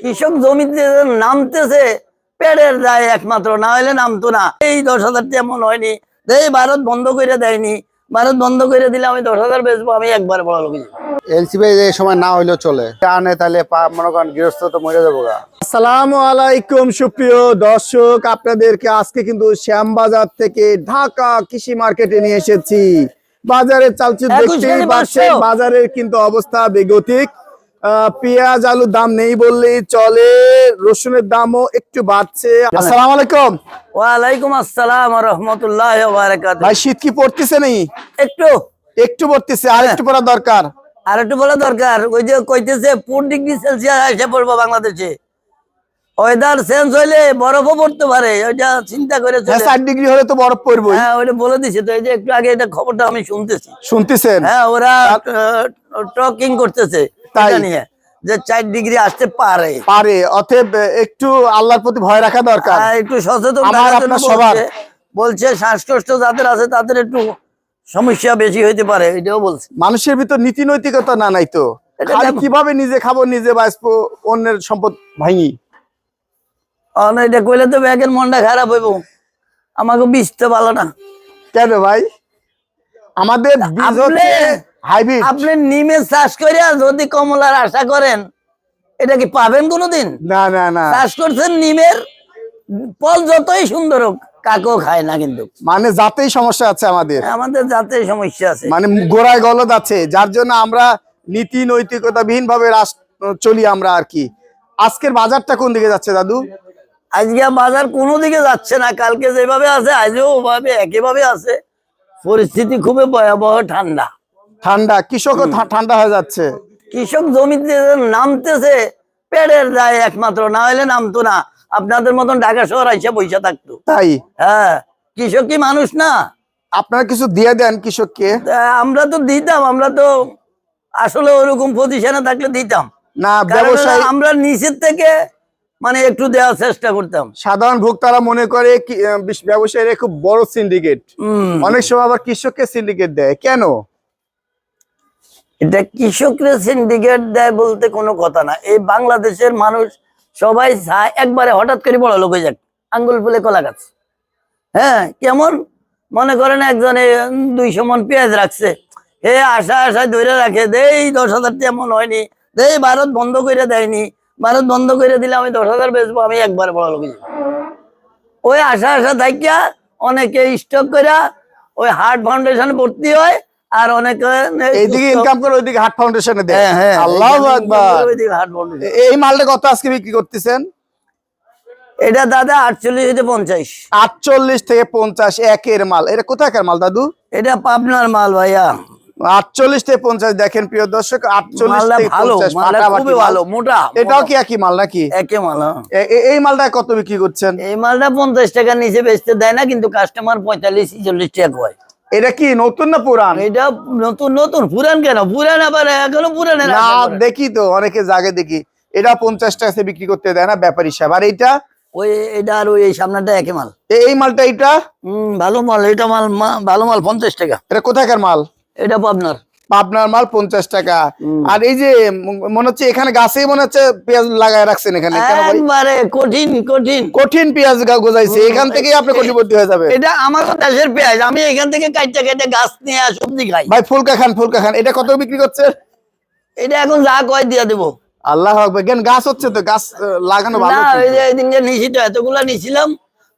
কৃষক জমিতে নামতেছে পেটের দায় একমাত্র না হলে নামতো না। এই দশ হাজার তেমন হয়নি। এই ভারত বন্ধ করে দেয়নি ভারত বন্ধ করে দিলে আমি দশ হাজার বেচবো আমি একবার বড় লোক এলসিবি এই সময় না হইলেও চলে। আনে তাহলে মনে করেন গৃহস্থ তো মরে যাব আসসালামু আলাইকুম সুপ্রিয় দর্শক। আপনাদেরকে আজকে কিন্তু শ্যামবাজার থেকে ঢাকা কৃষি মার্কেটে নিয়ে এসেছি। দেখতেই পাচ্ছেন বাজারের কিন্তু অবস্থা বেগতিক। পেঁয়াজ আলুর দাম নেই বললেই চলে রসুনের দামও একটু বাড়ছে। আসসালামু আলাইকুম। ওয়ালাইকুম আসসালাম রহমতুল্লাহ ভাই শীত কি পড়তেছে নেই? একটু। একটু পড়তেছে আর একটু পড়া দরকার। আর একটু বলা দরকার। ওই যে কইতেছে ফোর ডিগ্রি সেলসিয়াস এসে পড়ব বাংলাদেশে। ওয়েদার চেঞ্জ হইলে বরফও পড়তে পারে ওইটা চিন্তা করে চলে। হ্যাঁ ষাট ডিগ্রি হলে তো বরফ পড়বই। হ্যাঁ ওইটা বলে দিছে তো এই যে একটু আগে এটা খবরটা আমি শুনতেছি। শুনতেছেন? হ্যাঁ ওরা টকিং করতেছে। তাই? নিয়ে যে চার ডিগ্রি আসতে পারে পারে অতএব একটু আল্লাহর প্রতি ভয় রাখা দরকার একটু সচেতন আমার থাকার জন্য আপনার সবার। বলছে। বলছে শ্বাসকষ্ট যাদের আছে তাদের একটু সমস্যা বেশি হইতে পারে এটাও বলছে মানুষের ভিতর নীতি নৈতিকতা না নাই তো। কীভাবে নিজে খাব নিজে বাঁচবো অন্যের সম্পদ ভাঙি এটা কইলে তো ব্যাগের মনটা খারাপ হইব আমাকে বীজতে ভালো না কেন ভাই আমাদের বীজ হচ্ছে হাইব্রিড আপনি নিমে চাষ করে যদি কমলার আশা করেন এটা কি পাবেন কোনোদিন? না না না। চাষ করছেন নিমের ফল যতই সুন্দর হোক কাকেও খায় না কিন্তু। মানে জাতেই সমস্যা আছে আমাদের। আমাদের যাতে সমস্যা আছে। মানে গোড়ায় গলদ আছে যার জন্য আমরা নীতি নৈতিকতা বিহীন ভাবে চলি আমরা আর কি। আজকের বাজারটা কোন দিকে যাচ্ছে দাদু? আজকে বাজার কোনো দিকে যাচ্ছে না কালকে যেভাবে আছে আজও ওভাবে একইভাবে আছে। পরিস্থিতি খুবই ভয়াবহ ঠান্ডা। ঠান্ডা কৃষকও ঠান্ডা হয়ে যাচ্ছে। কৃষক জমিতে নামতেছে পেটের দায় একমাত্র না হলে নামতো না। আপনাদের মতন ঢাকা শহর আইসা পয়সা থাকতো। তাই? হ্যাঁ কৃষক কি মানুষ না? আপনারা কিছু দিয়ে দেন কৃষককে? আমরা তো দিতাম আমরা তো আসলে ওরকম পজিশনে থাকলে দিতাম। না ব্যবসায়ী আমরা নিচের থেকে মানে একটু দেওয়ার চেষ্টা করতাম। সাধারণ ভোক্তারা মনে করে ব্যবসায়ীরা খুব বড় সিন্ডিকেট অনেক সময় আবার কৃষককে সিন্ডিকেট দেয়। কেন? এটা কৃষকরা সিন্ডিকেট দেয় বলতে কোনো কথা না। এই বাংলাদেশের মানুষ সবাই চায় একবারে হঠাৎ করে বড় লোক হয়ে যাক, আঙ্গুল ফুলে কলা গাছ। হ্যাঁ কেমন? মনে করেন একজনে দুইশো মন পেঁয়াজ রাখছে, হে আশা আশায় ধরে রাখে, দেই দশ হাজার তেমন হয়নি, দেই ভারত বন্ধ করে দেয়নি, ভারত বন্ধ করে দিলে আমি দশ হাজার বেচবো, আমি একবার বড় লোক। ওই আশা আশা থাকিয়া অনেকে স্টক করে ওই হার্ট ফাউন্ডেশন ভর্তি হয় আর অনেকে এইদিকে ইনকাম করে ওইদিকে হাট ফাউন্ডেশনে দেয়। হ্যাঁ হ্যাঁ আল্লাহ আকবার। এই মালটা কত আজকে বিক্রি করতেছেন? এটা দাদা আটচল্লিশ থেকে পঞ্চাশ। আটচল্লিশ থেকে পঞ্চাশ একের মাল। এটা কোথাকার মাল দাদু? এটা পাবনার মাল ভাইয়া। আটচল্লিশ থেকে পঞ্চাশ দেখেন প্রিয় দর্শক আটচল্লিশ ভালো মোটা এটাও কি একই মাল নাকি? একে মাল হ্যাঁ। এই মালটা কত বিক্রি করছেন? এই মালটা পঞ্চাশ টাকার নিচে বেচতে দেয় না কিন্তু কাস্টমার পঁয়তাল্লিশ চল্লিশ টাকা হয় এটা কি নতুন না পুরান? এটা নতুন নতুন। পুরান কেন? পুরান আবার এখনও পুরান না দেখি তো অনেকে জাগে দেখি। এটা পঞ্চাশ টাকা বিক্রি করতে দেয় না ব্যাপারী সাহেব। আর এইটা? ওই এটা আর ওই এই সামনেটা একে মাল এই মালটা এইটা? হম ভালো মাল। এটা মাল ভালো মাল পঞ্চাশ টাকা। এটা কোথাকার মাল? এটা পাবনার। পাবনার মাল পঞ্চাশ টাকা। আর এই যে মনে হচ্ছে এখানে গাছেই মনে হচ্ছে পেঁয়াজ লাগায় রাখছেন এখানে। একবারে কঠিন কঠিন। কঠিন পেঁয়াজ গজাইছে। এখান থেকেই আপনি কোটিপতি হয়ে যাবে এটা আমার দেশের পেঁয়াজ। আমি এখান থেকে কাটতে কাটতে গাছ নিয়ে সবজি খাই। ভাই ফুলকা খান ফুলকা খান। এটা কত বিক্রি করছে? এটা এখন যা কয় দিয়া দেবো। আল্লাহ জ্ঞান গাছ হচ্ছে তো? গাছ লাগানো ভালো না। ওই যে এতগুলা নিছিলাম।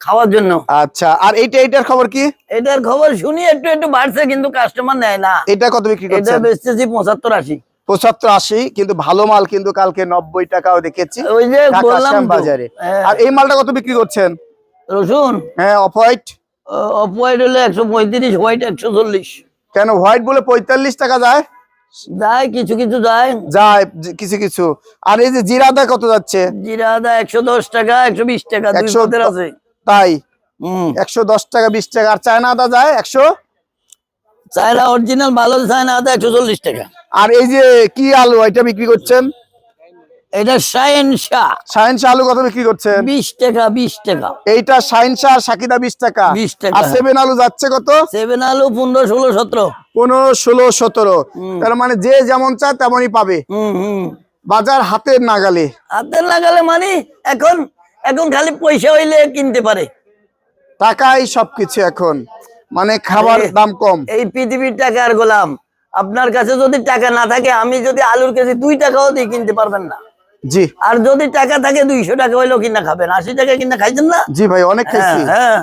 খাওয়ার জন্য। আচ্ছা আর এইটা এইটার খবর কি? এটার খবর শুনি একটু একটু বাড়ছে কিন্তু কাস্টমার নেয় না। এটা কত বিক্রি এটা বেচতেছি পঁচাত্তর আশি। পঁচাত্তর আশি কিন্তু ভালো মাল কিন্তু কালকে নব্বই টাকাও দেখেছি। ওই যে বললাম বাজারে। হ্যাঁ, আর এই মালটা কত বিক্রি করছেন? রসুন? হ্যাঁ অফ হোয়াইট অফ হোয়াইট হলে একশো পঁয়ত্রিশ হোয়াইট একশো চল্লিশ। কেন হোয়াইট বলে পঁয়তাল্লিশ টাকা যায়? যায় কিছু কিছু যায়। যায় কিছু কিছু। আর এই যে জিরাদা কত যাচ্ছে? জিরাদা একশো দশ টাকা একশো বিশ টাকা দুই 110 পদের আছে। তাই একশো দশ টাকা বিশ টাকা আর চায়না আদা যায় একশো? চায়না অরিজিনাল ভালো চায়না আদা একশো চল্লিশ টাকা। আর এই যে কি আলু এটা বিক্রি করছেন? এটা শাইন শাহ। সাইন্স আলু কত বিক্রি করছেন? বিশ টাকা বিশ টাকা। এইটা সাকিদা বিশ টাকা। 20 টাকা। আর সেভেন আলু যাচ্ছে কত? সেভেন আলু পনেরো ষোলো সতেরো। পনেরো ষোলো সতেরো। তার মানে যে যেমন চায় তেমনই পাবে। বাজার হাতের নাগালে। হাতের লাগালে মানে এখন এখন খালি পয়সা হইলে কিনতে পারে। টাকাই সবকিছু এখন। মানে খাবার দাম কম। এই পৃথিবীর টাকার গোলাম। আপনার কাছে যদি টাকা না থাকে আমি যদি আলুর কেজি দুই টাকাও দিয়ে কিনতে পারবেন না। জি। আর যদি টাকা থাকে দুইশো টাকা হইলেও কিনা খাবেন। আশি টাকা কিনা খাইছেন না? জি ভাই অনেক হ্যাঁ খাইছি। হ্যাঁ।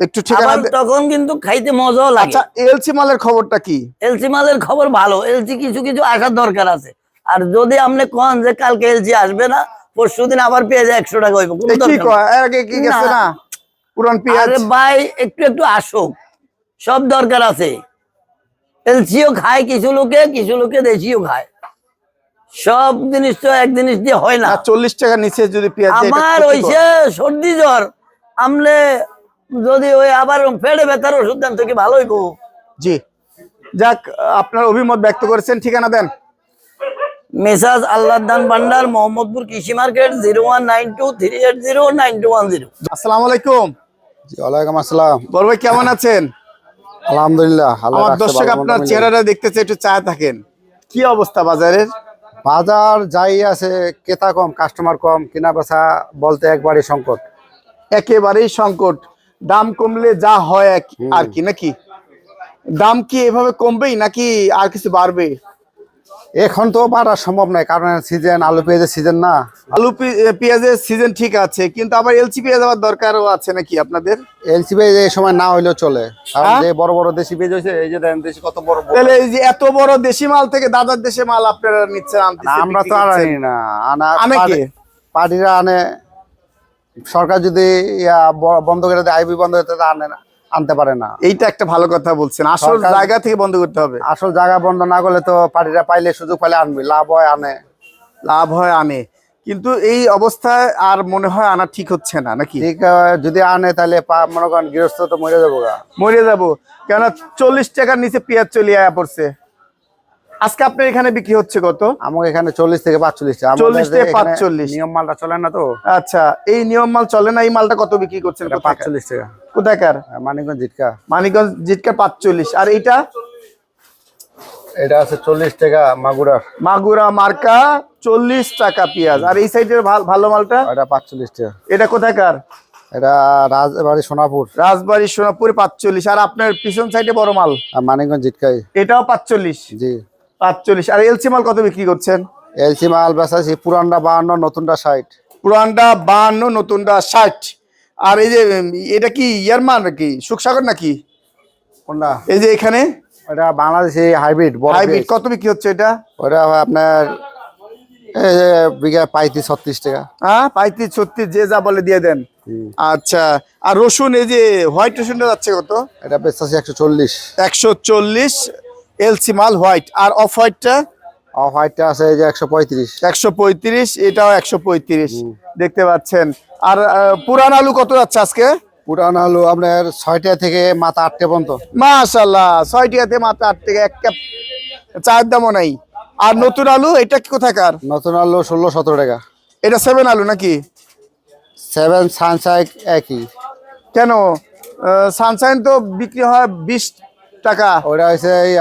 একটু ঠিকানা তখন কিন্তু খাইতে মজাও লাগে। আচ্ছা এলসি মালের খবরটা কি? এলসি মালের খবর ভালো। এলসি কিছু কিছু আসার দরকার আছে। আর যদি আপনি কন যে কালকে এলসি আসবে না পরশু দিন আবার পেঁয়াজ একশো টাকা হইব কোনো কি গেছে না। পুরান পেঁয়াজ? ভাই একটু একটু আসুক। সব দরকার আছে। এলসিও খায় কিছু লোকে কিছু লোকে দেশিও খায়। সব জিনিস তো এক জিনিস দিয়ে হয় না। চল্লিশ টাকা নিচে যদি পেঁয়াজ আমার। হইছে সর্দি জ্বর আমলে যদি ওই আবার পেটে ব্যথার ওষুধ দেন তো কি ভালোই গো জি। যাক আপনার অভিমত ব্যক্ত করেছেন। ঠিকানা দেন। মেসাজ আল্লাহ দান ভান্ডার মোহাম্মদপুর কৃষি market zero one nine two three eight zero nine two one zero. আসসালামু আলাইকুম। ওয়ালাইকুম আসসালাম। বড় ভাই কেমন আছেন? আলহামদুলিল্লাহ আল্লাহ আমার দর্শক আপনার চেহারাটা দেখতে চাই একটু চায় থাকেন। কি অবস্থা বাজারের? বাজার যাই আছে ক্রেতা কম কাস্টমার কম কেনা বেচা বলতে একবারই সংকট। একেবারেই সংকট। দাম কমলে যা হয় এক- আর কি নাকি? দাম কি এভাবে কমবেই নাকি আর কিছু বাড়বে? এখন তো বাড়া সম্ভব নয় কারণ সিজন আলু পেঁয়াজের সিজন না আলু পেঁয়াজের সিজন ঠিক আছে কিন্তু আবার এলসি পেঁয়াজ আবার দরকারও আছে নাকি আপনাদের এলসি পেঁয়াজ এই সময় না হইলেও চলে কারণ হ্যাঁ? যে বড় বড় দেশি পেঁয়াজ হয়েছে এই যে দেখেন দেশি কত বড় বড়। তাহলে এই যে এত বড় দেশি মাল থেকে দাদার দেশে মাল আপনারা নিচ্ছেন আমরা তো আনি না আনা আনে কে? পার্টি- পার্টিরা আনে সরকার যদি বন্ধ করে দেয় আইবি বন্ধ করতে আনে না আনতে পারে না। এইটা একটা ভালো কথা বলছেন। আসল জায়গা থেকে বন্ধ করতে হবে। আসল জায়গা বন্ধ না করলে তো পার্টিরা পাইলে সুযোগ পাইলে আনবে লাভ হয় আনে। লাভ হয় আনে। কিন্তু এই অবস্থায় আর মনে হয় আনা ঠিক হচ্ছে না নাকি? ঠিক যদি আনে তাহলে পা- মনে করেন গৃহস্থ তো মরে যাব মরে যাব। কেন চল্লিশ টাকার নিচে পেঁয়াজ চলে আয়া পড়ছে। আজকে আপনার এখানে বিক্রি হচ্ছে কত? আমাকে এখানে চল্লিশ থেকে পাঁচচল্লিশ টাকা। আমাদের 40 যে থেকে পাঁচচল্লিশ। নিয়ম মালটা চলে না তো? আচ্ছা এই নিয়ম মাল চলে না? এই মালটা কত বিক্রি করছেন? পাঁচচল্লিশ টাকা। কোথাকার? আর মানিকগঞ্জ জিটকা। মানিকগঞ্জ জিটকা পাঁচচল্লিশ। আর এইটা? এটা আছে চল্লিশ টাকা মাগুরার। মাগুরা মার্কা চল্লিশ টাকা পেঁয়াজ। আর এই সাইডের ভাল- মালটা? এটা পাঁচচল্লিশ টাকা। এটা কোথাকার? এটা রাজবাড়ি সোনাপুর। রাজবাড়ি সোনাপুরে পাঁচচল্লিশ। আর আপনার পিছন সাইডে বড় মাল? মানিকগঞ্জ জিটকাই। এটাও পাঁচচল্লিশ। জি। পাঁচচল্লিশ। আর এলসি মাল কত বিক্রি করছেন? এলসি মাল বেচাছি পুরানটা বাহান্ন নতুনটা ষাট। পুরানটা বাহান্ন নতুনটা ষাট। আর এই যে এটা কি ইয়ারমান নাকি? সুখসাগর নাকি? কোনটা এই যে এখানে? এটা বাংলাদেশি হাইব্রিড হাইব্রিড। কত বিক্রি হচ্ছে এটা? ওটা আপনার বিঘা পঁয়ত্রিশ ছত্রিশ টাকা। হ্যাঁ পঁয়ত্রিশ ছত্রিশ যে যা বলে দিয়ে দেন। আচ্ছা আর রসুন এই যে হোয়াইট রসুনটা যাচ্ছে কত? এটা একশো চল্লিশ। একশো চল্লিশ এলসি মাল হোয়াইট। আর অফ হোয়াইটটা? অফ হোয়াইটটা আছে এই যে একশো পঁয়ত্রিশ। একশো পঁয়ত্রিশ এটাও একশো পঁয়ত্রিশ। দেখতে পাচ্ছেন। আর পুরান আলু কত যাচ্ছে আজকে? পুরান আলু আপনার ছয়টা থেকে মাথা আটটা পর্যন্ত। মাশাল্লাহ ছয় টাকাতে মাত্র আট থেকে এক কাপ চায়ের দামও নাই। আর নতুন আলু এটা কি কোথাকার? নতুন আলু ষোলো সতেরো টাকা। এটা সেভেন আলু নাকি? সেভেন সানসাইক একই। কেন? সানসাইন তো বিক্রি হয় বিশ টাকা? ওটা হচ্ছে এই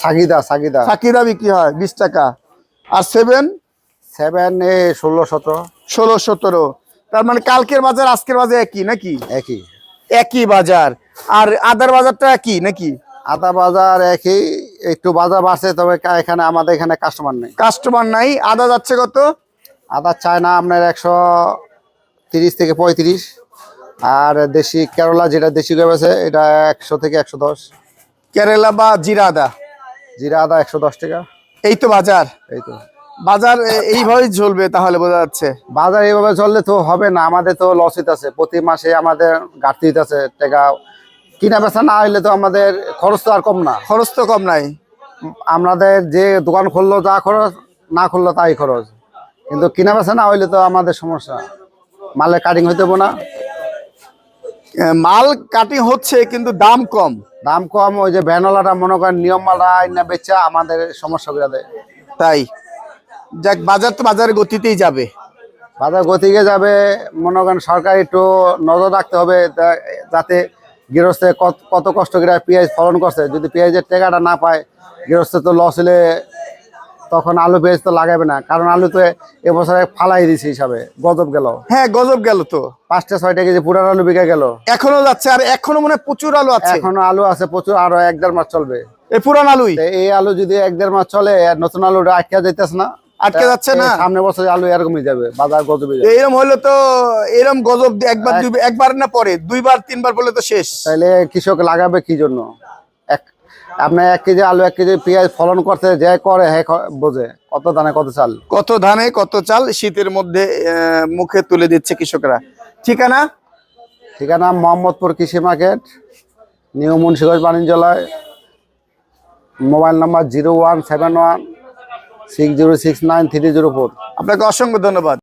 সাগিদা সাগিদা সাকিরা বিক্রি হয় বিশ টাকা। আর সেভেন সেভেন এ ষোলো সতেরো। ষোলো সতেরো। তার মানে কালকের বাজার আজকের বাজার একই নাকি? একই। একই বাজার। আর আদার বাজারটা একই নাকি? আদা বাজার একই একটু বাজার বাড়ছে তবে এখানে আমাদের এখানে কাস্টমার নেই। কাস্টমার নাই। আদা যাচ্ছে কত? আদা চায়না আপনার একশো তিরিশ থেকে পঁয়ত্রিশ। আর দেশি কেরলা যেটা দেশি গেছে এটা একশো থেকে একশো দশ। কেরালা বা জিরা আদা? জিরা আদা একশো দশ টাকা। এই তো বাজার। এই তো। বাজার এইভাবেই চলবে তাহলে বোঝা যাচ্ছে। বাজার এইভাবে চললে তো হবে না আমাদের তো লস হইতেছে। প্রতি মাসে আমাদের ঘাটতি হইতেছে টাকা। কিনা বেচা না হইলে তো আমাদের খরচ তো আর কম না। খরচ তো কম নাই। আমাদের যে দোকান খুললো যা খরচ না খুললো তাই খরচ। কিন্তু কিনা বেচা না হইলে তো আমাদের সমস্যা। মালের কাটিং হইতে না। মাল কাটিং হচ্ছে কিন্তু দাম কম। দাম কম ওই যে ভ্যানওয়ালাটা মনে করেন নিয়ম মালা আইনা বেচা আমাদের সমস্যা করে দেয়। তাই। যাক বাজার তো বাজারের গতিতেই যাবে। বাজার গতিকে যাবে মনে করেন সরকার একটু নজর রাখতে হবে যাতে গৃহস্থে কত কত কষ্ট করে পেঁয়াজ ফলন করছে। যদি পেঁয়াজের টাকাটা না পায় গৃহস্থ তো লস হলে তখন আলু পেঁয়াজ তো লাগাবে না কারণ আলু তো এবছরে ফালাই দিছে হিসাবে গজব গেল। হ্যাঁ গজব গেল তো। পাঁচটা ছয়টা কেজি পুরান আলু বিকে গেল। এখনও যাচ্ছে আর এখনও মনে প্রচুর আলু আছে। এখনও আলু আছে প্রচুর আরও এক দেড় মাস চলবে। এই পুরান আলুই? এই আলু যদি এক দেড় মাস চলে আর নতুন আলু আটকে যাইতেছে না আটকে যাচ্ছে না? এই সামনে বছর আলু এরকমই যাবে বাজার গজবে যাবে। এরম হলে তো এরম গজব একবার একবার না পরে দুইবার তিনবার বলে তো শেষ। তাইলে কৃষক লাগাবে কি জন্য? আপনার এক কেজি আলু এক কেজি পেঁয়াজ ফলন করতে যে করে হ্যাঁ বোঝে। কত দানে কত চাল? কত ধানে কত চাল? শীতের মধ্যে মুখে তুলে দিচ্ছে কৃষকরা। ঠিকানা? ঠিকানা মোহাম্মদপুর কৃষি market new Munshiganj বাণিজ্যালয়। Mobile number zero one seven one six zero six nine three zero four. আপনাকে অসংখ্য ধন্যবাদ।